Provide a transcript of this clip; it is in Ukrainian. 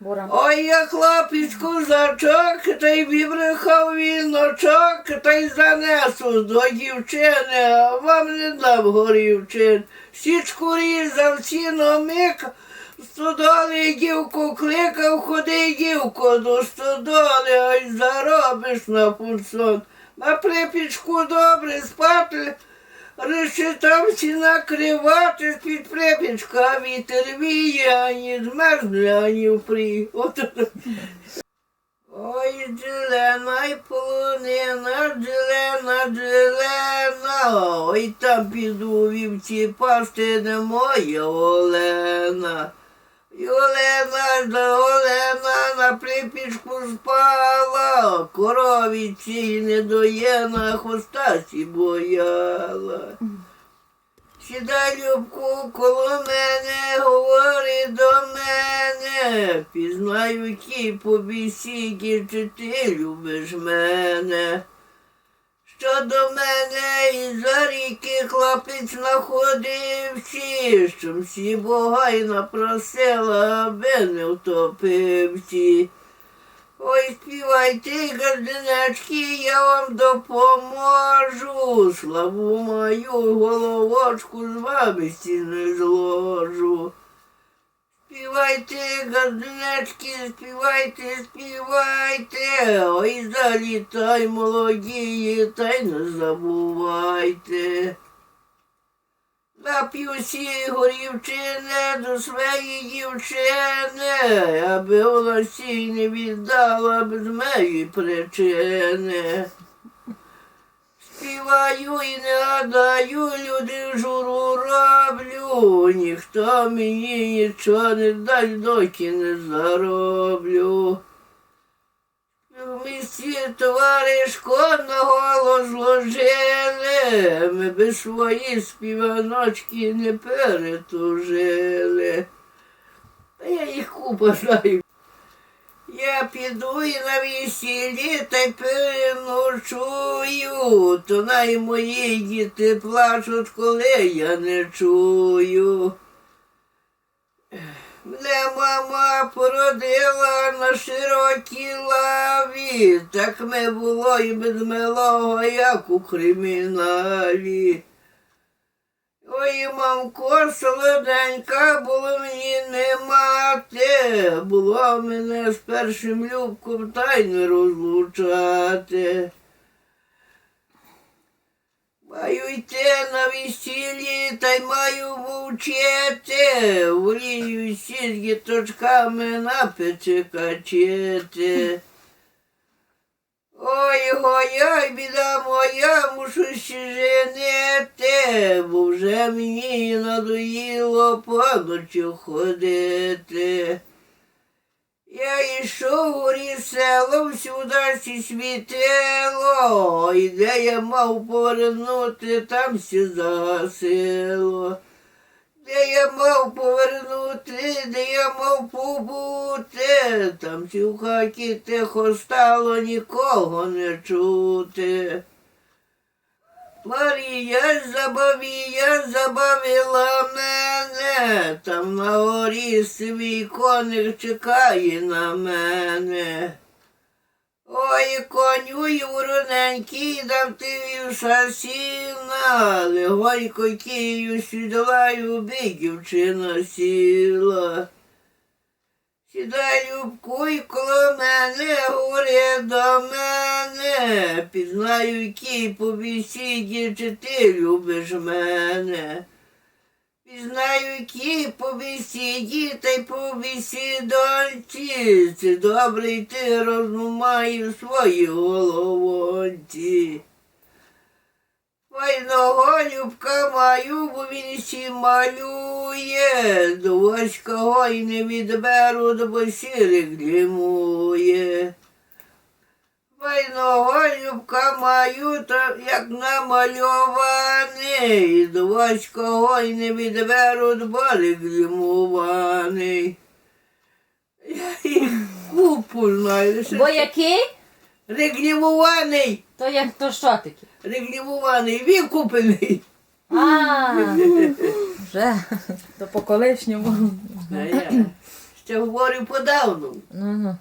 Буран. Ой, я хлопчику зачок, та й вібрехав віночок, та й занесу до дівчини, а вам не дав горівчин. Січку різав, сіно мик, стодоли дівку кликав, ходи дівко до стодоли, ой заробиш на пульсон. На припічку добре спати, решетавці накривати під припічка, вітер віє, ані змерзли, ані впрі. Ой, зелена й полонина, зелена, зелена, ой там піду вівці пасти не моя Олена. І Олена Олена на припічку спала, корові цій не доєна, хвоста сі бояла. Сідай, Любку, коло мене, говори до мене, пізнаю ті по бісіді, чи ти любиш мене. До мене із за ріки хлопець находився, що всі богай напросила, аби не втопився. Ой, співайте, газдинечки, я вам допоможу. Славу мою головочку з вами не зложу. Співайте, газдинечки, співайте, співайте. Ой, залітай, молодії, та й не забувайте. Нап'юсі горівчини до своєї дівчини, аби вона сій не віддала без моєї причини. Співаю і не гадаю, люди журу роблю, ніхто мені нічого не дасть, доки не зароблю. В місті товаришко на голос зложили, ми би свої співаночки не перетужили. Та я їх купа. Я піду і на весіллі та й переночую, то най мої діти плачуть, коли я не чую. Мене мама породила на широкій лаві, так ми було і без милого, як у криміналі. Ой, мамко, солоденька, було мені не мати, було мене з першим любком та не розлучати. Маю йти на весіллі, та й маю вчити, воліюся з діточками на печі качити. Ой, ой, біда моя, мушу ще женити, бо вже мені надоїло поночі ходити. Я йшов у ліс село, всюди сі світило, і де я мав повернути, там всі загасило. Де я мав повернути, де я мав побути, там всі в хаті тихо стало, нікого не чути. Марія забавія забавила мене, там на горі свій коник чекає на мене. Ой, коню вороненький, дам ти вівша сіна, легонько кію сідлаю, би дівчина сіла. Сідай любку й коло мене, говори до мене, пізнаю кій по бесіді, чи ти любиш мене. Пізнаю кій по бесіді, та й по бесідонці, добрий ти розум маєш в своїй головонці. Файного любка маю, бо він сі малює, до воського й не відберу, бо сірик длімує. Файного любка маю, то як намальований, до воського й не відберу, бо глімуваний. Я їх купу знаю. Бо який? Реглімуваний, То як то що таке? реглімуваний, він купений. А, вже. То по колишньому. Я Це говорю подавно. Ну, ну.